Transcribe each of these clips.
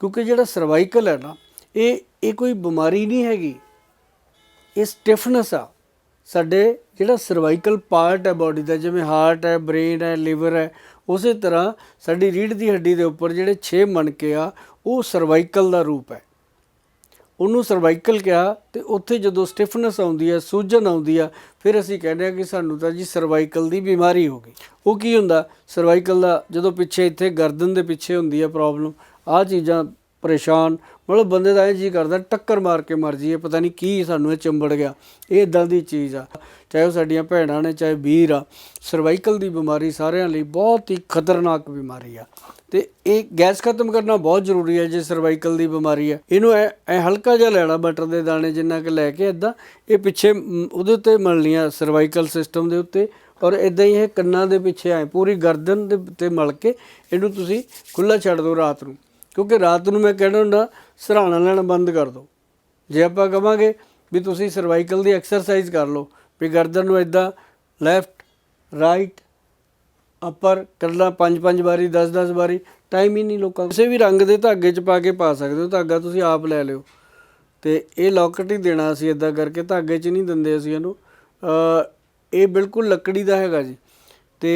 ਕਿਉਂਕਿ ਜਿਹੜਾ ਸਰਵਾਈਕਲ ਹੈ ਨਾ, ਇਹ ਇਹ ਕੋਈ ਬਿਮਾਰੀ ਨਹੀਂ ਹੈਗੀ। ਇਹ ਸਟਿਫਨੈਸ ਆ। ਸਾਡੇ ਜਿਹੜਾ ਸਰਵਾਈਕਲ ਪਾਰਟ ਹੈ ਬਾਡੀ ਦਾ, ਜਿਵੇਂ ਹਾਰਟ ਹੈ ਬ੍ਰੇਨ ਹੈ ਲਿਵਰ ਹੈ, ਉਸੇ ਤਰ੍ਹਾਂ ਸਾਡੀ ਰੀੜ੍ਹ ਦੀ ਹੱਡੀ ਦੇ ਉੱਪਰ ਜਿਹੜੇ 6 ਮਣਕੇ ਆ, ਉਹ ਸਰਵਾਈਕਲ ਦਾ ਰੂਪ ਹੈ। ਉਹਨੂੰ ਸਰਵਾਈਕਲ ਕਿਹਾ ਤੇ ਉੱਥੇ ਜਦੋਂ ਸਟਿਫਨੈਸ ਆਉਂਦੀ ਹੈ, ਸੂਜਨ ਆਉਂਦੀ ਆ, ਫਿਰ ਅਸੀਂ ਕਹਿੰਦੇ ਆ ਕਿ ਸਾਨੂੰ ਤਾਂ ਜੀ ਸਰਵਾਈਕਲ ਦੀ ਬਿਮਾਰੀ ਹੋ ਗਈ। ਉਹ ਕੀ ਹੁੰਦਾ? ਸਰਵਾਈਕਲ ਦਾ ਜਦੋਂ ਪਿੱਛੇ ਇੱਥੇ ਗਰਦਨ ਦੇ ਪਿੱਛੇ ਹੁੰਦੀ ਆ ਪ੍ਰੋਬਲਮ ਆ ਚੀਜ਼ਾਂ ਪਰੇਸ਼ਾਨ, ਮਤਲਬ ਬੰਦੇ ਦਾ ਇਹ ਜੀ ਕਰਦਾ, ਟੱਕਰ ਮਾਰ ਕੇ ਮਰ ਜਾਈਏ, ਪਤਾ ਨਹੀਂ ਕੀ ਸਾਨੂੰ ਇਹ ਚੰਬੜ ਗਿਆ। ਇਹ ਇਦਾਂ ਦੀ ਚੀਜ਼ ਆ। ਚਾਹੇ ਉਹ ਸਾਡੀਆਂ ਭੈਣਾਂ ਨੇ, ਚਾਹੇ ਵੀਰ ਆ ਸਰਵਾਈਕਲ ਦੀ ਬਿਮਾਰੀ ਸਾਰਿਆਂ ਲਈ ਬਹੁਤ ਹੀ ਖਤਰਨਾਕ ਬਿਮਾਰੀ ਆ। ਤੇ ਇਹ ਗੈਸ ਖਤਮ ਕਰਨਾ ਬਹੁਤ ਜ਼ਰੂਰੀ ਹੈ ਜੇ ਸਰਵਾਈਕਲ ਦੀ ਬਿਮਾਰੀ ਹੈ ਇਹਨੂੰ ਐ ਐ ਹਲਕਾ ਜਿਹਾ ਲੈਣਾ ਬਟਰ ਦੇ ਦਾਣੇ ਜਿੰਨਾ ਕਿ ਲੈ ਕੇ ਇਦਾਂ ਇਹ ਪਿੱਛੇ ਉਹਦੇ ਉੱਤੇ ਮਲਣੀਆਂ ਸਰਵਾਈਕਲ ਸਿਸਟਮ ਦੇ ਉੱਤੇ। ਔਰ ਇਦਾਂ ਹੀ ਇਹ ਕੰਨਾਂ ਦੇ ਪਿੱਛੇ ਆਏ ਪੂਰੀ ਗਰਦਨ ਦੇ 'ਤੇ ਮਲ ਕੇ ਇਹਨੂੰ ਤੁਸੀਂ ਖੁੱਲਾ ਛੱਡ ਦਿਓ ਰਾਤ ਨੂੰ। ਕਿਉਂਕਿ ਰਾਤ ਨੂੰ ਮੈਂ ਕਹਿਣਾ ਹੁੰਦਾ, ਸਰਾਣਾ ਲੈਣਾ ਬੰਦ ਕਰ ਦਿਓ ਜੇ ਆਪਾਂ ਕਵਾਂਗੇ ਵੀ ਤੁਸੀਂ ਸਰਵਾਈਕਲ ਦੀ ਐਕਸਰਸਾਈਜ਼ ਕਰ ਲਓ, ਵੀ ਗਰਦਨ ਨੂੰ ਇਦਾਂ ਲੈਫਟ ਰਾਈਟ ਅਪਰ ਕਰਨਾ ਪੰਜ ਪੰਜ ਵਾਰੀ 10 10 ਵਾਰੀ ਟਾਈਮ ਹੀ ਨਹੀਂ ਲੋਕਾਂ ਕੋਲ। ਕਿਸੇ ਵੀ ਰੰਗ ਦੇ ਧਾਗੇ 'ਚ ਪਾ ਕੇ ਪਾ ਸਕਦੇ ਹੋ, ਧਾਗਾ ਤੁਸੀਂ ਆਪ ਲੈ ਲਿਓ। ਤੇ ਇਹ ਲੋਕਟ ਹੀ ਦੇਣਾ ਅਸੀਂ ਇਦਾਂ ਕਰਕੇ, ਧਾਗੇ 'ਚ ਨਹੀਂ ਦਿੰਦੇ ਅਸੀਂ ਇਹਨੂੰ। ਇਹ ਬਿਲਕੁਲ ਲੱਕੜੀ ਦਾ ਹੈਗਾ ਜੀ। ਤੇ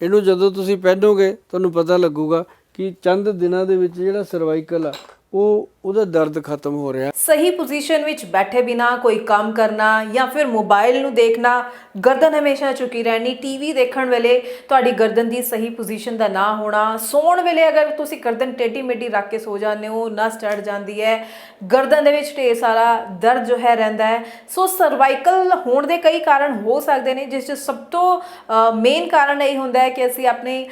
ਇਹਨੂੰ ਜਦੋਂ ਤੁਸੀਂ ਪਹਿਨੋਗੇ, ਤੁਹਾਨੂੰ ਪਤਾ ਲੱਗੂਗਾ ਕਿ ਚੰਦ ਦਿਨਾਂ ਦੇ ਵਿੱਚ ਜਿਹੜਾ ਸਰਵਾਈਕਲ ਆ ਉਹ ਉਹਦਾ ਦਰਦ ਖਤਮ ਹੋ ਰਿਹਾ। ਸਹੀ ਪੋਜੀਸ਼ਨ ਵਿੱਚ ਬੈਠੇ ਬਿਨਾ ਕੋਈ ਕੰਮ ਕਰਨਾ ਜਾਂ ਫਿਰ ਮੋਬਾਈਲ ਨੂੰ ਦੇਖਣਾ, ਗਰਦਨ ਹਮੇਸ਼ਾ ਝੁਕੀ ਰਹਿਣੀ ਟੀਵੀ ਦੇਖਣ ਵੇਲੇ ਤੁਹਾਡੀ ਗਰਦਨ ਦੀ ਸਹੀ ਪੋਜੀਸ਼ਨ ਦਾ ਨਾ ਹੋਣਾ, ਸੌਣ ਵੇਲੇ ਅਗਰ ਤੁਸੀਂ ਗਰਦਨ ਟੇਢੀ ਮੇਢੀ ਰੱਖ ਕੇ ਸੋ ਜਾਂਦੇ ਹੋ, ਨਸ ਚੜ ਜਾਂਦੀ ਹੈ, ਗਰਦਨ ਦੇ ਵਿੱਚ ਢੇਰ ਸਾਰਾ ਦਰਦ ਜੋ ਹੈ ਰਹਿੰਦਾ ਹੈ। ਸੋ ਸਰਵਾਈਕਲ ਹੋਣ ਦੇ ਕਈ ਕਾਰਨ ਹੋ ਸਕਦੇ ਨੇ, ਜਿਸ 'ਚ ਸਭ ਤੋਂ ਮੇਨ ਕਾਰਨ ਇਹ ਹੁੰਦਾ ਹੈ ਕਿ ਅਸੀਂ ਆਪਣੇ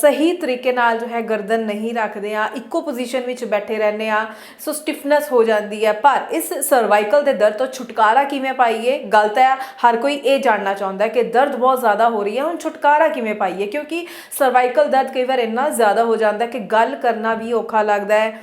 ਸਹੀ ਤਰੀਕੇ ਨਾਲ ਜੋ ਹੈ ਗਰਦਨ ਨਹੀਂ ਰੱਖਦੇ ਆ ਇੱਕੋ ਪੋਜੀਸ਼ਨ ਵਿੱਚ ਬੈਠੇ ਰਹਿੰਦੇ ਆ ਸੋ ਸਟਿਫਨੈਸ ਹੋ ਜਾਂਦੀ ਹੈ। ਪਰ ਇਸ ਸਰਵਾਈਕਲ ਦੇ ਦਰਦ ਤੋਂ ਛੁਟਕਾਰਾ ਕਿਵੇਂ ਪਾਈਏ? ਗਲਤ ਹੈ। ਹਰ ਕੋਈ ਇਹ ਜਾਣਨਾ ਚਾਹੁੰਦਾ ਹੈ ਕਿ ਦਰਦ ਬਹੁਤ ਜ਼ਿਆਦਾ ਹੋ ਰਹੀ ਹੈ। ਹੁਣ ਛੁਟਕਾਰਾ ਕਿਵੇਂ ਪਾਈਏ? ਕਿਉਂਕਿ ਸਰਵਾਈਕਲ ਦਰਦ ਕਈ ਵਾਰ ਇੰਨਾ ਜ਼ਿਆਦਾ ਹੋ ਜਾਂਦਾ ਕਿ ਗੱਲ ਕਰਨਾ ਵੀ ਔਖਾ ਲੱਗਦਾ ਹੈ।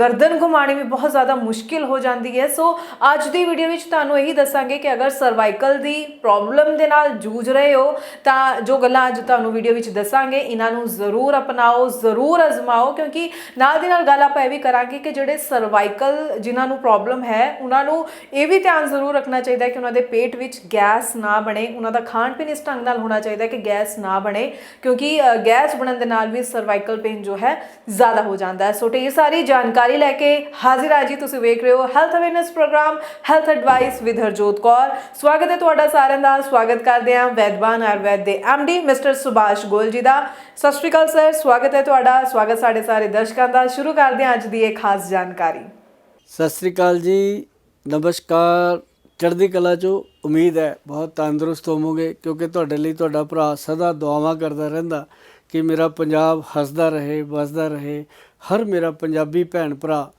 ਗਰਦਨ ਘੁਮਾਣੀ ਵੀ ਬਹੁਤ ਜ਼ਿਆਦਾ ਮੁਸ਼ਕਿਲ ਹੋ ਜਾਂਦੀ ਹੈ। ਸੋ ਅੱਜ ਦੀ ਵੀਡੀਓ ਵਿੱਚ ਤੁਹਾਨੂੰ ਇਹੀ ਦੱਸਾਂਗੇ ਕਿ ਅਗਰ ਸਰਵਾਈਕਲ ਦੀ ਪ੍ਰੋਬਲਮ ਦੇ ਨਾਲ ਜੂਝ ਰਹੇ ਹੋ, ਤਾਂ ਜੋ ਗੱਲਾਂ ਅੱਜ ਤੁਹਾਨੂੰ ਵੀਡੀਓ ਵਿੱਚ ਦੱਸਾਂਗੇ, ਇਹਨਾਂ ਨੂੰ ਜ਼ਰੂਰ ਅਪਣਾਓ, ਜ਼ਰੂਰ ਅਜ਼ਮਾਓ, ਕਿਉਂਕਿ ਨਾਲ ਦੀ ਨਾਲ ਗੱਲ ਆਪਾਂ ਇਹ ਵੀ ਕਰਾਂਗੇ ਕਿ ਜਿਹੜੇ ਸਰਵਾਈਕਲ ਜਿਨ੍ਹਾਂ ਨੂੰ ਪ੍ਰੋਬਲਮ ਹੈ, ਉਹਨਾਂ ਨੂੰ ਇਹ ਵੀ ਧਿਆਨ ਜ਼ਰੂਰ ਰੱਖਣਾ ਚਾਹੀਦਾ ਹੈ ਕਿ ਉਹਨਾਂ ਦੇ ਪੇਟ ਵਿੱਚ ਗੈਸ ਨਾ ਬਣੇ, ਉਹਨਾਂ ਦਾ ਖਾਣ ਪੀਣ ਇਸ ਢੰਗ ਨਾਲ ਹੋਣਾ ਚਾਹੀਦਾ ਹੈ ਕਿ ਗੈਸ ਨਾ ਬਣੇ, ਕਿਉਂਕਿ ਗੈਸ ਬਣਨ ਦੇ ਨਾਲ ਵੀ ਸਰਵਾਈਕਲ ਪੇਨ ਜੋ ਹੈ ਜ਼ਿਆਦਾ ਹੋ ਜਾਂਦਾ ਹੈ। ਸੋ ਇਹ ਸਾਰੀ ਜਾਣਕਾਰੀ ਲੈ ਕੇ ਹਾਜ਼ਰ ਆ ਜੀ, ਤੁਸੀਂ ਵੇਖ ਰਹੇ ਹੋ health awareness program health advice with Harjot Kaur. ਸਵਾਗਤ ਹੈ ਤੁਹਾਡਾ ਸਾਰਿਆਂ ਦਾ, ਸਵਾਗਤ ਕਰਦੇ ਹਾਂ ਵੈਦਵਾਨ ਆਯੁਰਵੈਦ ਦੇ ਡੀ ਮਿਸਟਰ ਸੁਭਾਸ਼ ਗੋਲ ਜੀ ਦਾ। ਸਤਿ ਸ਼੍ਰੀ ਅਕਾਲ, ਸਰ, ਸਵਾਗਤ ਹੈ ਤੁਹਾਡਾ, ਸਵਾਗਤ ਸਾਡੇ ਸਾਰੇ ਦਰਸ਼ਕਾਂ ਦਾ। ਸ਼ੁਰੂ ਕਰਦੇ ਹਾਂ ਅੱਜ ਦੀ ਇਹ ਖਾਸ ਜਾਣਕਾਰੀ। ਸਤਿ ਸ੍ਰੀ ਅਕਾਲ ਜੀ। ਨਮਸਕਾਰ। ਚੜ੍ਹਦੀ ਕਲਾ ਚੋਂ ਉਮੀਦ ਹੈ ਬਹੁਤ ਤੰਦਰੁਸਤ ਹੋਵੋਗੇ, ਕਿਉਂਕਿ ਤੁਹਾਡੇ ਲਈ ਤੁਹਾਡਾ ਭਰਾ ਸਦਾ ਦੁਆਵਾਂ ਕਰਦਾ ਰਹਿੰਦਾ ਕਿ ਮੇਰਾ ਪੰਜਾਬ ਹੱਸਦਾ ਰਹੇ, ਵਸਦਾ ਰਹੇ। ਹਰ ਮੇਰਾ ਪੰਜਾਬੀ ਭੈਣ ਭਰਾ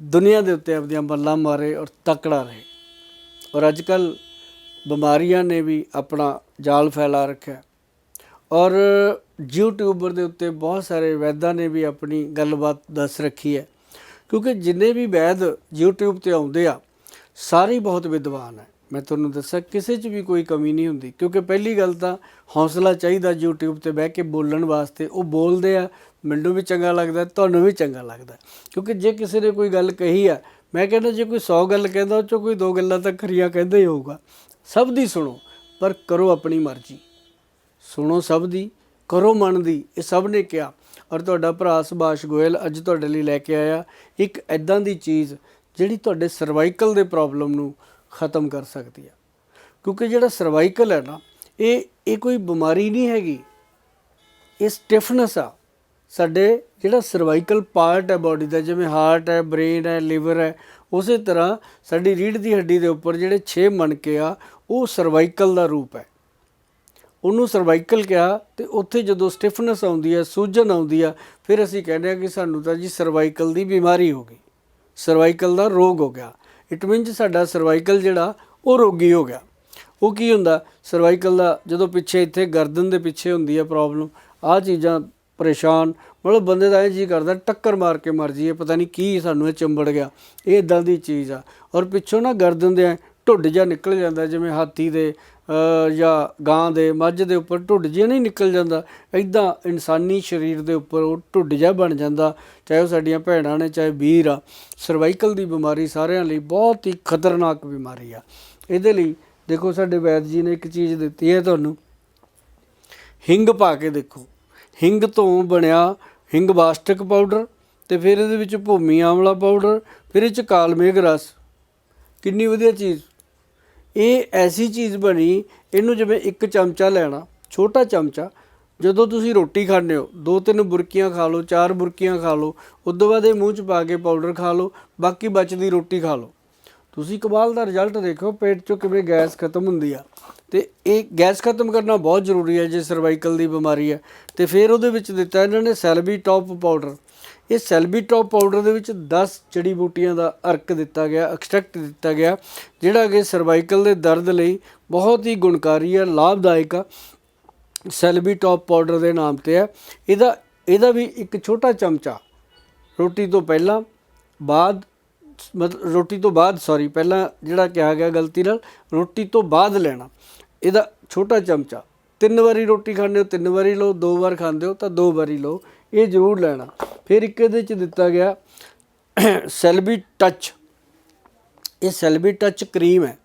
ਦੁਨੀਆ ਦੇ ਉੱਤੇ ਆਪਣੀਆਂ ਬੱਲਾਂ ਮਾਰੇ ਔਰ ਤਕੜਾ ਰਹੇ। ਔਰ ਅੱਜ ਕੱਲ ਬਿਮਾਰੀਆਂ ਨੇ ਵੀ ਆਪਣਾ ਜਾਲ ਫੈਲਾ ਰੱਖਿਆ। ਔਰ ਯੂਟਿਊਬਰ ਦੇ ਉੱਤੇ ਬਹੁਤ ਸਾਰੇ ਵੈਦਾਂ ਨੇ ਵੀ ਆਪਣੀ ਗੱਲਬਾਤ ਦੱਸ ਰੱਖੀ ਹੈ। ਕਿਉਂਕਿ ਜਿੰਨੇ ਵੀ ਵੈਦ YouTube ਤੇ ਆਉਂਦੇ ਆ, ਸਾਰੇ ਬਹੁਤ ਵਿਦਵਾਨ ਹੈ। ਮੈਂ ਤੁਹਾਨੂੰ ਦੱਸਿਆ ਕਿਸੇ 'ਚ ਵੀ ਕੋਈ ਕਮੀ ਨਹੀਂ ਹੁੰਦੀ। ਕਿਉਂਕਿ ਪਹਿਲੀ ਗੱਲ ਤਾਂ ਹੌਸਲਾ ਚਾਹੀਦਾ YouTube ਤੇ ਬਹਿ ਕੇ ਬੋਲਣ ਵਾਸਤੇ। ਉਹ ਬੋਲਦੇ ਆ, ਮੈਨੂੰ ਵੀ ਚੰਗਾ ਲੱਗਦਾ, ਤੁਹਾਨੂੰ ਵੀ ਚੰਗਾ ਲੱਗਦਾ। ਕਿਉਂਕਿ ਜੇ ਕਿਸੇ ਨੇ ਕੋਈ ਗੱਲ ਕਹੀ ਆ, ਮੈਂ ਕਹਿੰਦਾ ਜੇ ਕੋਈ 100 ਗੱਲ ਕਹਿੰਦਾ, ਉਹ 'ਚੋਂ ਕੋਈ ਦੋ ਗੱਲਾਂ ਤਾਂ ਖਰੀਆਂ ਕਹਿੰਦਾ ਹੀ ਹੋਊਗਾ। ਸਭ ਦੀ ਸੁਣੋ, ਪਰ ਕਰੋ ਆਪਣੀ ਮਰਜ਼ੀ। ਸੁਣੋ ਸਭ ਦੀ, ਕਰੋ ਮਨ ਦੀ, ਇਹ ਸਭ ਨੇ ਕਿਹਾ। ਔਰ ਤੁਹਾਡਾ ਭਰਾ ਸੁਭਾਸ਼ ਗੋਇਲ ਅੱਜ ਤੁਹਾਡੇ ਲਈ ਲੈ ਕੇ ਆਇਆ ਇੱਕ ਐਦਾਂ ਦੀ ਚੀਜ਼ ਜਿਹੜੀ ਤੁਹਾਡੇ ਸਰਵਾਈਕਲ ਦੇ ਪ੍ਰੋਬਲਮ ਨੂੰ ਖਤਮ ਕਰ ਸਕਦੀ ਹੈ ਕਿਉਂਕਿ ਜਿਹੜਾ ਸਰਵਾਈਕਲ ਹੈ ਨਾ, ਇਹ ਇਹ ਕੋਈ ਬਿਮਾਰੀ ਨਹੀਂ ਹੈਗੀ। ਇਹ ਸਟਿਫਨੈਸ ਆ। ਸਾਡੇ ਜਿਹੜਾ ਸਰਵਾਈਕਲ ਪਾਰਟ ਹੈ ਬਾਡੀ ਦਾ, ਜਿਵੇਂ ਹਾਰਟ ਹੈ ਬ੍ਰੇਨ ਹੈ ਲਿਵਰ ਹੈ, ਉਸੇ ਤਰ੍ਹਾਂ ਸਾਡੀ ਰੀੜ੍ਹ ਦੀ ਹੱਡੀ ਦੇ ਉੱਪਰ ਜਿਹੜੇ 6 ਮਣਕੇ ਆ, ਉਹ ਸਰਵਾਈਕਲ ਦਾ ਰੂਪ ਹੈ। ਉਹਨੂੰ ਸਰਵਾਈਕਲ ਕਿਹਾ ਤੇ ਉੱਥੇ ਜਦੋਂ ਸਟਿਫਨੈਸ ਆਉਂਦੀ ਹੈ, ਸੂਜਨ ਆਉਂਦੀ ਆ ਫਿਰ ਅਸੀਂ ਕਹਿੰਦੇ ਆ ਕਿ ਸਾਨੂੰ ਤਾਂ ਜੀ ਸਰਵਾਈਕਲ ਦੀ ਬਿਮਾਰੀ ਹੋ ਗਈ। ਸਰਵਾਈਕਲ ਦਾ ਰੋਗ ਹੋ ਗਿਆ। ਇਟ ਮੀਨਸ ਸਾਡਾ ਸਰਵਾਈਕਲ ਜਿਹੜਾ, ਉਹ ਰੋਗੀ ਹੋ ਗਿਆ। ਉਹ ਕੀ ਹੁੰਦਾ? ਸਰਵਾਈਕਲ ਦਾ ਜਦੋਂ ਪਿੱਛੇ ਇੱਥੇ ਗਰਦਨ ਦੇ ਪਿੱਛੇ ਹੁੰਦੀ ਹੈ ਪ੍ਰੋਬਲਮ ਆ ਚੀਜ਼ਾਂ ਪਰੇਸ਼ਾਨ, ਮਤਲਬ ਬੰਦੇ ਦਾ ਇਹ ਜੀ ਕਰਦਾ, ਟੱਕਰ ਮਾਰ ਕੇ ਮਰ ਜਾਈਏ, ਪਤਾ ਨਹੀਂ ਕੀ ਸਾਨੂੰ ਇਹ ਚੰਬੜ ਗਿਆ। ਇਹ ਇਦਾਂ ਦੀ ਚੀਜ਼ ਆ। ਔਰ ਪਿੱਛੋਂ ਨਾ ਗਰਦਨ ਦੇ ਢੁੱਡ ਜਿਹਾ ਨਿਕਲ ਜਾਂਦਾ, ਜਿਵੇਂ ਹਾਥੀ ਦੇ ਜਾਂ ਗਾਂ ਦੇ ਮੱਝ ਦੇ ਉੱਪਰ ਢੁੱਡ ਜਿਹਾ ਨਹੀਂ ਨਿਕਲ ਜਾਂਦਾ ਇਦਾਂ ਇਨਸਾਨੀ ਸਰੀਰ ਦੇ ਉੱਪਰ ਉਹ ਢੁੱਡ ਜਿਹਾ ਬਣ ਜਾਂਦਾ, ਚਾਹੇ ਉਹ ਸਾਡੀਆਂ ਭੈਣਾਂ ਨੇ, ਚਾਹੇ ਵੀਰ ਆ ਸਰਵਾਈਕਲ ਦੀ ਬਿਮਾਰੀ ਸਾਰਿਆਂ ਲਈ ਬਹੁਤ ਹੀ ਖਤਰਨਾਕ ਬਿਮਾਰੀ ਆ। ਇਹਦੇ ਲਈ ਦੇਖੋ, ਸਾਡੇ ਵੈਦ ਜੀ ਨੇ ਇੱਕ ਚੀਜ਼ ਦਿੱਤੀ ਹੈ ਤੁਹਾਨੂੰ, ਹਿੰਗ ਪਾ ਕੇ ਦੇਖੋ, ਹਿੰਗ ਤੋਂ ਬਣਿਆ ਹਿੰਗ ਬਾਸਟਿਕ ਪਾਊਡਰ ਤੇ ਫਿਰ ਇਹਦੇ ਵਿੱਚ ਭੂਮੀ ਆਮਲਾ ਪਾਊਡਰ ਫਿਰ ਇਹ ਚ ਕਾਲ ਮੇਘ ਰਸ। ਕਿੰਨੀ ਵਧੀਆ ਚੀਜ਼। ਇਹ ਐਸੀ ਚੀਜ਼ ਬਣੀ, ਇਹਨੂੰ ਜਿਵੇਂ ਇੱਕ ਚਮਚਾ ਲੈਣਾ, ਛੋਟਾ ਚਮਚਾ, ਜਦੋਂ ਤੁਸੀਂ ਰੋਟੀ ਖਾਂਦੇ ਹੋ, ਦੋ ਤਿੰਨ ਬੁਰਕੀਆਂ ਖਾ ਲਓ, ਚਾਰ ਬੁਰਕੀਆਂ ਖਾ ਲਓ, ਉਦੋਂ ਬਾਅਦ ਇਹ ਮੂੰਹ ਚ ਪਾ ਕੇ ਪਾਊਡਰ ਖਾ ਲਓ, ਬਾਕੀ ਬਚਦੀ ਰੋਟੀ ਖਾ ਲਓ। ਤੁਸੀਂ ਕਮਾਲ ਦਾ ਰਿਜ਼ਲਟ ਦੇਖੋ, ਪੇਟ ਚੋਂ ਕਿਵੇਂ ਗੈਸ ਖਤਮ ਹੁੰਦੀ ਆ। ਤੇ ਇਹ ਗੈਸ ਖਤਮ ਕਰਨਾ ਬਹੁਤ ਜ਼ਰੂਰੀ ਹੈ ਜੇ ਸਰਵਾਈਕਲ ਦੀ ਬਿਮਾਰੀ ਹੈ। ਤੇ ਫਿਰ ਉਹਦੇ ਵਿੱਚ ਦਿੱਤਾ ਇਹਨਾਂ ਨੇ ਸੈਲਬੀ ਟੌਪ ਪਾਊਡਰ ਇਹ ਸੈਲਬੀਟੌਪ ਪਾਊਡਰ ਦੇ ਵਿੱਚ 10 ਜੜੀ ਬੂਟੀਆਂ ਦਾ ਅਰਕ ਦਿੱਤਾ ਗਿਆ ਐਕਸਟ੍ਰੈਕਟ ਦਿੱਤਾ ਗਿਆ, ਜਿਹੜਾ ਕਿ ਸਰਵਾਈਕਲ ਦੇ ਦਰਦ ਲਈ ਬਹੁਤ ਹੀ ਗੁਣਕਾਰੀ ਹੈ, ਲਾਭਦਾਇਕ ਆ। ਸੈਲਬੀਟੌਪ ਪਾਊਡਰ ਦੇ ਨਾਮ ਤੇ ਹੈ। ਇਹਦਾ ਇਹਦਾ ਵੀ ਇੱਕ ਛੋਟਾ ਚਮਚਾ, ਰੋਟੀ ਤੋਂ ਪਹਿਲਾਂ ਬਾਅਦ ਮਤਲਬ ਰੋਟੀ ਤੋਂ ਬਾਅਦ ਸੌਰੀ ਪਹਿਲਾਂ ਜਿਹੜਾ ਕਿਹਾ ਗਿਆ ਗਲਤੀ ਨਾਲ, ਰੋਟੀ ਤੋਂ ਬਾਅਦ ਲੈਣਾ। ਇਹਦਾ ਛੋਟਾ ਚਮਚਾ, ਤਿੰਨ ਵਾਰੀ ਰੋਟੀ ਖਾਂਦੇ ਹੋ, ਤਿੰਨ ਵਾਰੀ ਲਓ, ਦੋ ਵਾਰ ਖਾਂਦੇ ਹੋ ਤਾਂ ਦੋ ਵਾਰੀ ਲਓ, ਇਹ ਜ਼ਰੂਰ ਲੈਣਾ। ਫਿਰ ਇੱਕ ਇਹਦੇ ਚ ਦਿੱਤਾ ਗਿਆ ਸੈਲਬੀ ਟੱਚ। ਇਹ ਸੈਲਬੀ ਟੱਚ ਕਰੀਮ ਹੈ।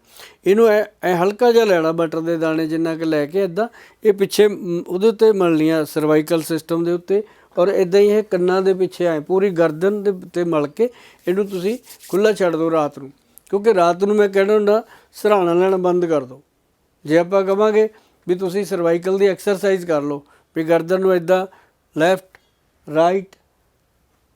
ਇਹਨੂੰ ਐ ਐ ਹਲਕਾ ਜਿਹਾ ਲੈਣਾ ਬਟਰ ਦੇ ਦਾਣੇ ਜਿੰਨਾ ਕਿ ਲੈ ਕੇ ਇਦਾਂ ਇਹ ਪਿੱਛੇ ਉਹਦੇ ਉੱਤੇ ਮਲਣੀਆਂ ਸਰਵਾਈਕਲ ਸਿਸਟਮ ਦੇ ਉੱਤੇ। ਔਰ ਇਦਾਂ ਹੀ ਇਹ ਕੰਨਾਂ ਦੇ ਪਿੱਛੇ ਆਏ ਪੂਰੀ ਗਰਦਨ ਦੇ 'ਤੇ ਮਲ ਕੇ ਇਹਨੂੰ ਤੁਸੀਂ ਖੁੱਲਾ ਛੱਡ ਦਿਓ ਰਾਤ ਨੂੰ। ਕਿਉਂਕਿ ਰਾਤ ਨੂੰ ਮੈਂ ਕਹਿਣਾ ਹੁੰਦਾ, ਸਰਾਣਾ ਲੈਣਾ ਬੰਦ ਕਰ ਦਿਓ। ਜੇ ਆਪਾਂ ਕਵਾਂਗੇ ਵੀ ਤੁਸੀਂ ਸਰਵਾਈਕਲ ਦੀ ਐਕਸਰਸਾਈਜ਼ ਕਰ ਲਓ, ਵੀ ਗਰਦਨ ਨੂੰ ਇਦਾਂ ਲੈਫਟ ਰਾਈਟ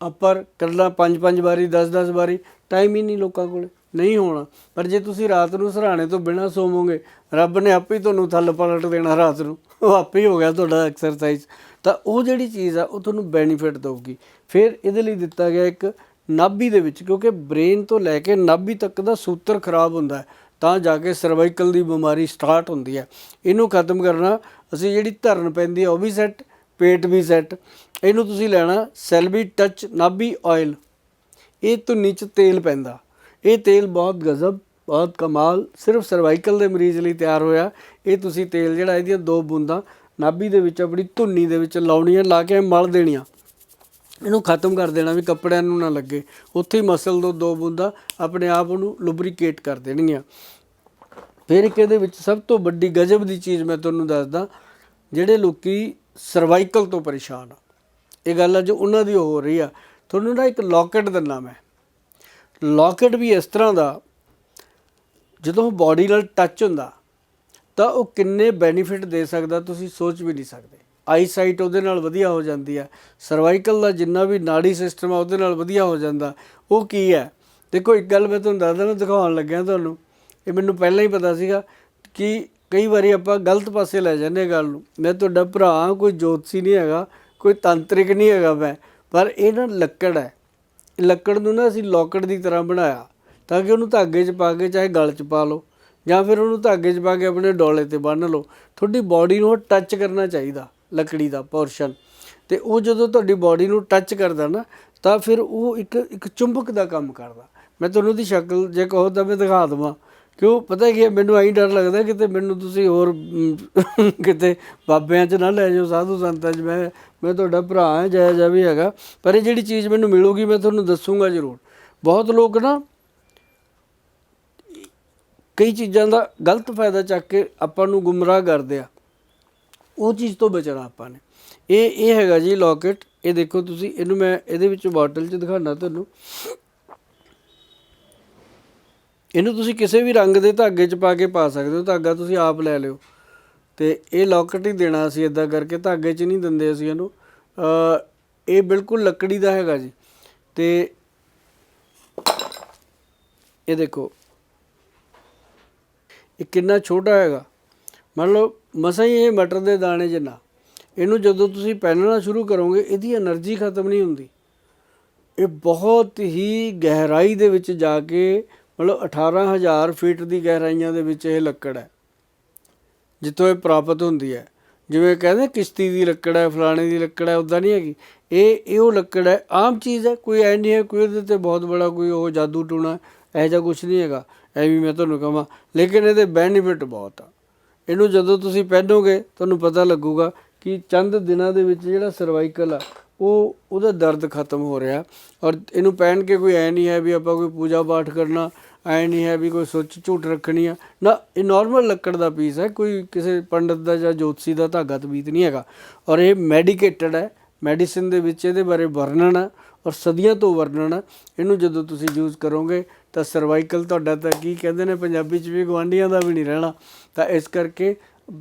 ਅਪਰ ਕਰਨਾ ਪੰਜ ਪੰਜ ਵਾਰੀ 10 10 ਵਾਰੀ ਟਾਈਮ ਹੀ ਨਹੀਂ ਲੋਕਾਂ ਕੋਲ, ਨਹੀਂ ਹੋਣਾ। ਪਰ ਜੇ ਤੁਸੀਂ ਰਾਤ ਨੂੰ ਸਰਾਣੇ ਤੋਂ ਬਿਨਾਂ ਸੋਵੋਗੇ, ਰੱਬ ਨੇ ਆਪੇ ਹੀ ਤੁਹਾਨੂੰ ਥੱਲ ਪਲਟ ਦੇਣਾ ਰਾਤ ਨੂੰ। ਉਹ ਆਪੇ ਹੀ ਹੋ ਗਿਆ ਤੁਹਾਡਾ ਐਕਸਰਸਾਈਜ਼ ਤਾਂ ਉਹ ਜਿਹੜੀ ਚੀਜ਼ ਆ, ਉਹ ਤੁਹਾਨੂੰ ਬੈਨੀਫਿਟ ਦੇਊਗੀ। ਫਿਰ ਇਹਦੇ ਲਈ ਦਿੱਤਾ ਗਿਆ ਇੱਕ ਨਾਭੀ ਦੇ ਵਿੱਚ, ਕਿਉਂਕਿ ਬ੍ਰੇਨ ਤੋਂ ਲੈ ਕੇ ਨਾਭੀ ਤੱਕ ਦਾ ਸੂਤਰ ਖਰਾਬ ਹੁੰਦਾ ਹੈ, ਤਾਂ ਜਾ ਕੇ ਸਰਵਾਈਕਲ ਦੀ ਬਿਮਾਰੀ ਸਟਾਰਟ ਹੁੰਦੀ ਹੈ। ਇਹਨੂੰ ਖਤਮ ਕਰਨਾ, ਅਸੀਂ ਜਿਹੜੀ ਧਰਨ ਪੈਂਦੀ ਹੈ, ਉਹ ਵੀ ਸੈੱਟ ਪੇਟ ਵੀ ਸੈੱਟ ਇਹਨੂੰ ਤੁਸੀਂ ਲੈਣਾ ਸੈਲਬੀ ਟੱਚ ਨਾਭੀ ਆਇਲ ਇਹ ਧੁੰਨੀ ਚ ਤੇਲ ਪੈਂਦਾ। ਇਹ ਤੇਲ ਬਹੁਤ ਗਜ਼ਬ, ਬਹੁਤ ਕਮਾਲ, ਸਿਰਫ ਸਰਵਾਈਕਲ ਦੇ ਮਰੀਜ਼ ਲਈ ਤਿਆਰ ਹੋਇਆ। ਇਹ ਤੁਸੀਂ ਤੇਲ ਜਿਹੜਾ ਇਹਦੀਆਂ ਦੋ ਬੂੰਦਾਂ, ਨਾਭੀ ਦੇ ਵਿੱਚ ਆਪਣੀ ਧੁੰਨੀ ਦੇ ਵਿੱਚ ਲਾਉਣੀਆਂ, ਲਾ ਕੇ ਮਲ ਦੇਣੀਆਂ। ਇਹਨੂੰ ਖਤਮ ਕਰ ਦੇਣਾ ਵੀ ਕੱਪੜਿਆਂ ਨੂੰ ਨਾ ਲੱਗੇ। ਉੱਥੇ ਹੀ ਮਸਲ ਤੋਂ ਦੋ ਬੂੰਦਾਂ ਆਪਣੇ ਆਪ ਨੂੰ ਲੁਬਰੀਕੇਟ ਕਰ ਦੇਣਗੀਆਂ। ਫਿਰ ਇੱਕ ਇਹਦੇ ਵਿੱਚ ਸਭ ਤੋਂ ਵੱਡੀ ਗਜਬ ਦੀ ਚੀਜ਼ ਮੈਂ ਤੁਹਾਨੂੰ ਦੱਸਦਾ, ਜਿਹੜੇ ਲੋਕੀ ਸਰਵਾਈਕਲ ਤੋਂ ਪਰੇਸ਼ਾਨ ਆ। ਇਹ ਗੱਲ ਆ ਜੋ ਉਹਨਾਂ ਦੀ ਹੋ ਰਹੀ ਆ। ਤੁਹਾਨੂੰ ਨਾ ਇੱਕ ਲੋਕਟ ਦਿੰਨਾ ਮੈਂ। ਲੋਕਟ ਵੀ ਇਸ ਤਰ੍ਹਾਂ ਦਾ, ਜਦੋਂ ਬਾਡੀ ਨਾਲ ਟੱਚ ਹੁੰਦਾ, ਤਾਂ ਉਹ ਕਿੰਨੇ ਬੈਨੀਫਿਟ ਦੇ ਸਕਦਾ ਤੁਸੀਂ ਸੋਚ ਵੀ ਨਹੀਂ ਸਕਦੇ। ਆਈ ਸਾਈਟ ਉਹਦੇ ਨਾਲ ਵਧੀਆ ਹੋ ਜਾਂਦੀ ਆ। ਸਰਵਾਈਕਲ ਦਾ ਜਿੰਨਾ ਵੀ ਨਾੜੀ ਸਿਸਟਮ ਆ, ਉਹਦੇ ਨਾਲ ਵਧੀਆ ਹੋ ਜਾਂਦਾ। ਉਹ ਕੀ ਹੈ ਦੇਖੋ, ਇੱਕ ਗੱਲ ਮੈਂ ਤੁਹਾਨੂੰ ਦੱਸਦਾ, ਮੈਂ ਦਿਖਾਉਣ ਲੱਗਿਆ ਤੁਹਾਨੂੰ। ਇਹ ਮੈਨੂੰ ਪਹਿਲਾਂ ਹੀ ਪਤਾ ਸੀਗਾ ਕਿ ਕਈ ਵਾਰੀ ਆਪਾਂ ਗਲਤ ਪਾਸੇ ਲੈ ਜਾਂਦੇ ਹਾਂ ਗੱਲ ਨੂੰ। ਮੈਂ ਤੁਹਾਡਾ ਭਰਾ ਹਾਂ, ਕੋਈ ਜੋਤਸੀ ਨਹੀਂ ਹੈਗਾ ਕੋਈ ਤਾਂਤਰਿਕ ਨਹੀਂ ਹੈਗਾ ਮੈਂ ਪਰ ਇਹ ਨਾ ਲੱਕੜ ਹੈ। ਲੱਕੜ ਨੂੰ ਨਾ ਅਸੀਂ ਲੋਕੜ ਦੀ ਤਰ੍ਹਾਂ ਬਣਾਇਆ ਤਾਂ ਕਿ ਉਹਨੂੰ ਧਾਗੇ 'ਚ ਪਾ ਕੇ ਚਾਹੇ ਗਲ 'ਚ ਪਾ ਲਓ ਜਾਂ ਫਿਰ ਉਹਨੂੰ ਧਾਗੇ 'ਚ ਪਾ ਕੇ ਆਪਣੇ ਡੋਲੇ ਤੇ ਬੰਨ੍ਹ ਲਓ। ਤੁਹਾਡੀ ਬਾਡੀ ਨੂੰ ਟੱਚ ਕਰਨਾ ਚਾਹੀਦਾ ਲੱਕੜੀ ਦਾ ਪੋਰਸ਼ਨ ਤੇ ਉਹ ਜਦੋਂ ਤੁਹਾਡੀ ਬਾਡੀ ਨੂੰ ਟੱਚ ਕਰਦਾ ਨਾ ਤਾਂ ਫਿਰ ਉਹ ਇੱਕ ਇੱਕ ਚੁੰਬਕ ਦਾ ਕੰਮ ਕਰਦਾ। ਮੈਂ ਤੁਹਾਨੂੰ ਉਹਦੀ ਸ਼ਕਲ ਜੇ ਕਹੋ ਤਾਂ ਮੈਂ ਦਿਖਾ ਦਵਾਂ। ਕਿਉਂ? ਪਤਾ ਕੀ ਹੈ, ਮੈਨੂੰ ਐਂ ਡਰ ਲੱਗਦਾ ਕਿਤੇ ਮੈਨੂੰ ਤੁਸੀਂ ਹੋਰ ਕਿਤੇ ਬਾਬਿਆਂ 'ਚ ਨਾ ਲੈ ਜਾਓ, ਸਾਧੂ ਸੰਤਾਂ 'ਚ। ਮੈਂ ਮੈਂ ਤੁਹਾਡਾ ਭਰਾ ਹਾਂ ਜਾਇ ਜਾ ਵੀ ਹੈਗਾ। ਪਰ ਇਹ ਜਿਹੜੀ ਚੀਜ਼ ਮੈਨੂੰ ਮਿਲੂਗੀ, ਮੈਂ ਤੁਹਾਨੂੰ ਦੱਸੂਗਾ ਜ਼ਰੂਰ। ਬਹੁਤ ਲੋਕ ਨਾ ਕਈ ਚੀਜ਼ਾਂ ਦਾ ਗਲਤ ਫਾਇਦਾ ਚੱਕ ਕੇ ਆਪਾਂ ਨੂੰ ਗੁੰਮਰਾਹ ਕਰਦੇ ਆ। ਉਹ ਚੀਜ਼ ਤੋਂ ਬਚਣਾ ਆਪਾਂ ਨੇ। ਇਹ ਇਹ ਹੈਗਾ ਜੀ ਲੋਕਟ ਇਹ ਦੇਖੋ ਤੁਸੀਂ, ਇਹਨੂੰ ਮੈਂ ਇਹਦੇ ਵਿੱਚ ਬੋਟਲ 'ਚ ਦਿਖਾਣਾ ਤੁਹਾਨੂੰ। ਇਹਨੂੰ ਤੁਸੀਂ ਕਿਸੇ ਵੀ ਰੰਗ ਦੇ ਧਾਗੇ 'ਚ ਪਾ ਕੇ ਪਾ ਸਕਦੇ ਹੋ, ਧਾਗਾ ਤੁਸੀਂ ਆਪ ਲੈ ਲਿਓ। ਤੇ ਇਹ ਲੌਕਟ ਹੀ ਦੇਣਾ ਅਸੀਂ ਇਦਾਂ ਕਰਕੇ, ਧਾਗੇ 'ਚ ਨਹੀਂ ਦਿੰਦੇ ਅਸੀਂ ਇਹਨੂੰ। ਇਹ ਬਿਲਕੁਲ ਲੱਕੜੀ ਦਾ ਹੈਗਾ ਜੀ। ਤੇ ਇਹ ਦੇਖੋ, ਇਹ ਕਿੰਨਾ ਛੋਟਾ ਹੈਗਾ। ਮੰਨ ਲਓ, ਮਸਾਂ ਹੀ ਇਹ ਮਟਰ ਦੇ ਦਾਣੇ ਜਿੰਨਾ। ਇਹਨੂੰ ਜਦੋਂ ਤੁਸੀਂ ਪਹਿਨਣਾ ਸ਼ੁਰੂ ਕਰੋਗੇ, ਇਹਦੀ એનર્ਜੀ ਖਤਮ ਨਹੀਂ ਹੁੰਦੀ। ਇਹ ਬਹੁਤ ਹੀ ਗਹਿਰਾਈ ਦੇ ਵਿੱਚ ਜਾ ਕੇ ਮਤਲਬ 18000 ਫੀਟ ਦੀ ਗਹਿਰਾਈਆਂ ਦੇ ਵਿੱਚ ਇਹ ਲੱਕੜ ਹੈ, ਜਿੱਥੋਂ ਇਹ ਪ੍ਰਾਪਤ ਹੁੰਦੀ ਹੈ। ਜਿਵੇਂ ਕਹਿੰਦੇ ਕਿਸ਼ਤੀ ਦੀ ਲੱਕੜ ਹੈ, ਫਲਾਣੇ ਦੀ ਲੱਕੜ ਹੈ ਉਦਾਂ ਨਹੀਂ ਹੈਗੀ। ਇਹ ਇਹ ਉਹ ਲੱਕੜ ਹੈ, ਆਮ ਚੀਜ਼ ਹੈ, ਕੋਈ ਐ ਨਹੀਂ ਹੈ, ਕੋਈ ਉਹਦੇ ਤੇ ਬਹੁਤ ਬੜਾ ਕੋਈ ਉਹ ਜਾਦੂ ਟੂਣਾ, ਇਹੋ ਜਿਹਾ ਕੁਝ ਨਹੀਂ ਹੈਗਾ ਐ ਵੀ ਮੈਂ ਤੁਹਾਨੂੰ ਕਹਾਂ। ਲੇਕਿਨ ਇਹਦੇ ਬੈਨੀਫਿਟ ਬਹੁਤ ਆ। ਇਹਨੂੰ ਜਦੋਂ ਤੁਸੀਂ ਪਹਿਨੋਗੇ, ਤੁਹਾਨੂੰ ਪਤਾ ਲੱਗੂਗਾ ਕਿ ਚੰਦ ਦਿਨਾਂ ਦੇ ਵਿੱਚ ਜਿਹੜਾ ਸਰਵਾਈਕਲ ਆ ਉਹ, ਉਹਦਾ ਦਰਦ ਖਤਮ ਹੋ ਰਿਹਾ। ਔਰ ਇਹਨੂੰ ਪਹਿਨ ਕੇ ਕੋਈ ਐ ਨਹੀਂ ਹੈ ਵੀ ਆਪਾਂ ਕੋਈ ਪੂਜਾ ਪਾਠ ਕਰਨਾ, ਐ ਨਹੀਂ ਹੈ ਵੀ ਕੋਈ ਸੁੱਚ ਝੂਟ ਰੱਖਣੀ ਆ। ਨਾ, ਇਹ ਨਾਰਮਲ ਲੱਕੜ ਦਾ ਪੀਸ ਹੈ, ਕੋਈ ਕਿਸੇ ਪੰਡਤ ਦਾ ਜਾਂ ਜੋਤਸੀ ਦਾ ਧਾਗਾ ਤਵੀਤ ਨਹੀਂ ਹੈਗਾ। ਔਰ ਇਹ ਮੈਡੀਕੇਟਡ ਹੈ ਮੈਡੀਸਿਨ ਦੇ ਵਿੱਚ ਇਹਦੇ ਬਾਰੇ ਵਰਣਨ ਹੈ, ਔਰ ਸਦੀਆਂ ਤੋਂ ਵਰਣਨ ਹੈ। ਇਹਨੂੰ ਜਦੋਂ ਤੁਸੀਂ ਯੂਜ਼ ਕਰੋਗੇ, ਤਾਂ ਸਰਵਾਈਕਲ ਤੁਹਾਡਾ ਤਾਂ ਕੀ ਕਹਿੰਦੇ ਨੇ, ਪੰਜਾਬੀ 'ਚ ਵੀ ਗਵਾਂਢੀਆਂ ਦਾ ਵੀ ਨਹੀਂ ਰਹਿਣਾ। ਤਾਂ ਇਸ ਕਰਕੇ,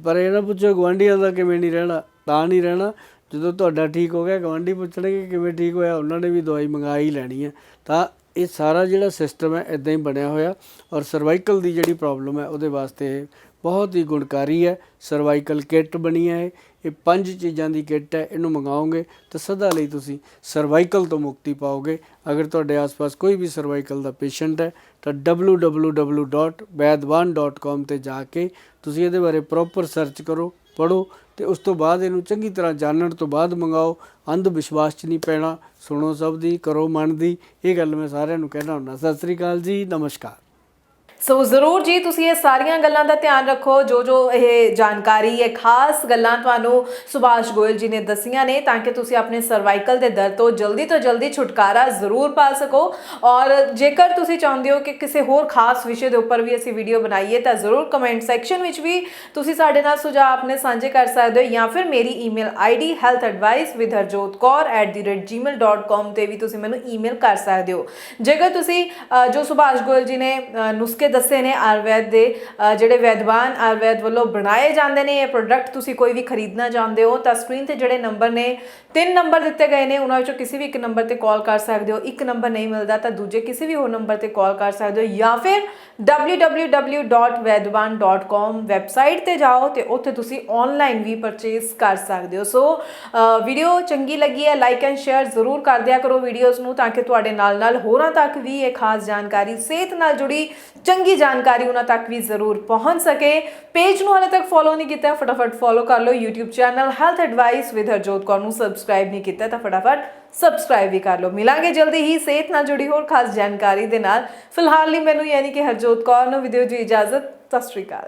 ਪਰ ਇਹ ਨਾ ਪੁੱਛੋ ਗਵਾਂਢੀਆਂ ਦਾ ਕਿਵੇਂ ਨਹੀਂ ਰਹਿਣਾ? ਤਾਂ ਨਹੀਂ ਰਹਿਣਾ। ਜਦੋਂ ਤੁਹਾਡਾ ਠੀਕ ਹੋ ਗਿਆ ਗਵਾਂਢੀ ਪੁੱਛਣਗੇ ਕਿਵੇਂ ਠੀਕ ਹੋਇਆ, ਉਹਨਾਂ ਨੇ ਵੀ ਦਵਾਈ ਮੰਗਾ ਹੀ ਲੈਣੀ ਹੈ। ਤਾਂ ਇਹ ਸਾਰਾ ਜਿਹੜਾ ਸਿਸਟਮ ਹੈ ਇਦਾਂ ਹੀ ਬਣਿਆ ਹੋਇਆ ਔਰ ਸਰਵਾਈਕਲ ਦੀ ਜਿਹੜੀ ਪ੍ਰੋਬਲਮ ਹੈ, ਉਹਦੇ ਵਾਸਤੇ ਇਹ ਬਹੁਤ ਹੀ ਗੁਣਕਾਰੀ ਹੈ। ਸਰਵਾਈਕਲ ਕਿੱਟ ਬਣੀ ਹੈ ਇਹ। ਪੰਜ ਚੀਜ਼ਾਂ ਦੀ ਕਿੱਟ ਹੈ, ਇਹਨੂੰ ਮੰਗਾਓਗੇ ਤਾਂ ਸਦਾ ਲਈ ਤੁਸੀਂ ਸਰਵਾਈਕਲ ਤੋਂ ਮੁਕਤੀ ਪਾਓਗੇ। ਅਗਰ ਤੁਹਾਡੇ ਆਸ-ਪਾਸ ਕੋਈ ਵੀ ਸਰਵਾਈਕਲ ਦਾ ਪੇਸ਼ੈਂਟ ਹੈ, ਤਾਂ www.vaidwan.com ਤੇ ਜਾ ਕੇ ਤੁਸੀਂ ਇਹਦੇ ਬਾਰੇ ਪ੍ਰੋਪਰ ਸਰਚ ਕਰੋ ਪੜੋ ਤੇ ਉਸ ਤੋਂ ਬਾਅਦ ਇਹਨੂੰ ਚੰਗੀ ਤਰ੍ਹਾਂ ਜਾਣਨ ਤੋਂ ਬਾਅਦ ਮੰਗਾਓ। ਅੰਧ ਵਿਸ਼ਵਾਸ 'ਚ ਨਹੀਂ ਪੈਣਾ। ਸੁਣੋ ਸਭ ਦੀ, ਕਰੋ ਮਨ ਦੀ। ਇਹ ਗੱਲ ਮੈਂ ਸਾਰਿਆਂ ਨੂੰ ਕਹਿਣਾ ਹੁੰਦਾ। ਸਤਿ ਸ੍ਰੀ ਅਕਾਲ ਜੀ। ਨਮਸਕਾਰ। ਸੋ ਜ਼ਰੂਰ ਜੀ, ਤੁਸੀਂ ਇਹ ਸਾਰੀਆਂ ਗੱਲਾਂ ਦਾ ਧਿਆਨ ਰੱਖੋ। ਜੋ ਜੋ ਇਹ ਜਾਣਕਾਰੀ ਹੈ ਖਾਸ ਗੱਲਾਂ ਤੁਹਾਨੂੰ ਸੁਭਾਸ਼ ਗੋਇਲ ਜੀ ਨੇ ਦੱਸੀਆਂ ਨੇ, ਤਾਂ ਕਿ ਤੁਸੀਂ ਆਪਣੇ ਸਰਵਾਈਕਲ ਦੇ ਦਰਦ ਤੋਂ ਜਲਦੀ ਤੋਂ ਜਲਦੀ ਛੁਟਕਾਰਾ ਜ਼ਰੂਰ ਪਾ ਸਕੋ। ਔਰ ਜੇਕਰ ਤੁਸੀਂ ਚਾਹੁੰਦੇ ਹੋ ਕਿ ਕਿਸੇ ਹੋਰ ਖਾਸ ਵਿਸ਼ੇ ਦੇ ਉੱਪਰ ਵੀ ਅਸੀਂ ਵੀਡੀਓ ਬਣਾਈਏ, ਤਾਂ ਜ਼ਰੂਰ ਕਮੈਂਟ ਸੈਕਸ਼ਨ ਵਿੱਚ ਵੀ ਤੁਸੀਂ ਸਾਡੇ ਨਾਲ ਸੁਝਾਅ ਆਪਣੇ ਸਾਂਝੇ ਕਰ ਸਕਦੇ ਹੋ, ਜਾਂ ਫਿਰ ਮੇਰੀ ਈਮੇਲ ਆਈਡੀ healthadvice@harjotkaur@gmail.com ਤੇ ਵੀ ਤੁਸੀਂ ਮੈਨੂੰ ਈਮੇਲ ਕਰ ਸਕਦੇ ਹੋ। ਜੇਕਰ ਤੁਸੀਂ ਜੋ ਸੁਭਾਸ਼ ਗੋਇਲ ਜੀ ਨੇ ਨੁਸਖੇ ਨੁਸਖੇ ਦੱਸੇ ਨੇ ਆਯੁਰਵੈਦ ਦੇ ਜਿਹੜੇ ਵੈਦਵਾਨ ਆਯੁਰਵੈਦ ਵੱਲੋਂ ਬਣਾਏ ਜਾਂਦੇ ਨੇ, ਇਹ ਪ੍ਰੋਡਕਟ ਤੁਸੀਂ ਕੋਈ ਵੀ ਖਰੀਦਣਾ ਚਾਹੁੰਦੇ ਹੋ, ਤਾਂ ਸਕਰੀਨ ਤੇ ਜਿਹੜੇ ਨੰਬਰ ਨੇ, ਤਿੰਨ ਨੰਬਰ ਦਿੱਤੇ ਗਏ ਨੇ, ਉਹਨਾਂ ਵਿੱਚੋਂ ਕਿਸੇ ਵੀ ਇੱਕ ਨੰਬਰ ਤੇ ਕਾਲ ਕਰ ਸਕਦੇ ਹੋ। ਇੱਕ ਨੰਬਰ ਨਹੀਂ ਮਿਲਦਾ, ਤਾਂ ਦੂਜੇ ਕਿਸੇ ਵੀ ਹੋਰ ਨੰਬਰ ਤੇ ਕਾਲ ਕਰ ਸਕਦੇ ਹੋ, ਜਾਂ ਫਿਰ www.vedwan.com ਵੈਬਸਾਈਟ ਤੇ ਜਾਓ ਤੇ ਉੱਥੇ ਤੁਸੀਂ ਆਨਲਾਈਨ ਵੀ ਪਰਚੇਸ ਕਰ ਸਕਦੇ ਹੋ। ਸੋ ਵੀਡੀਓ ਚੰਗੀ ਲੱਗੀ ਹੈ ਲਾਈਕ ਐਂਡ ਸ਼ੇਅਰ ਜ਼ਰੂਰ ਕਰ ਦਿਆ ਕਰੋ ਵੀਡੀਓਜ਼ ਨੂੰ, ਤਾਂ ਕਿ ਤੁਹਾਡੇ ਨਾਲ ਨਾਲ ਹੋਰਾਂ ਤੱਕ ਵੀ ਇਹ ਖਾਸ ਜਾਣਕਾਰੀ, ਸਿਹਤ ਨਾਲ ਜੁੜੀ ਚੰਗੀ ਜਾਣਕਾਰੀ ਉਹਨਾਂ ਤੱਕ ਵੀ ਜ਼ਰੂਰ ਪਹੁੰਚ ਸਕੇ। ਪੇਜ ਨੂੰ ਹਾਲੇ ਤੱਕ ਫੋਲੋ ਨਹੀਂ ਕੀਤਾ, ਫਟਾਫਟ ਫੋਲੋ ਕਰ ਲਓ YouTube channel health advice with Harjot Kaur ਨੂੰ ਸਬਸਕ੍ਰਾਈਬ ਨਹੀਂ ਕੀਤਾ ਤਾਂ ਫਟਾਫਟ ਸਬਸਕ੍ਰਾਈਬ ਵੀ ਕਰ ਲਓ। ਮਿਲਾਂਗੇ ਜਲਦੀ ਹੀ ਸਿਹਤ ਨਾਲ ਜੁੜੀ ਹੋਰ ਖਾਸ ਜਾਣਕਾਰੀ ਦੇ ਨਾਲ। ਫਿਲਹਾਲ ਲਈ ਮੈਨੂੰ ਯਾਨੀ ਕਿ ਹਰਜੋਤ ਕੌਰ ਨੂੰ ਵੀਡੀਓ ਦੀ ਇਜਾਜ਼ਤ। ਸਤਿ ਸ਼੍ਰੀ ਅਕਾਲ।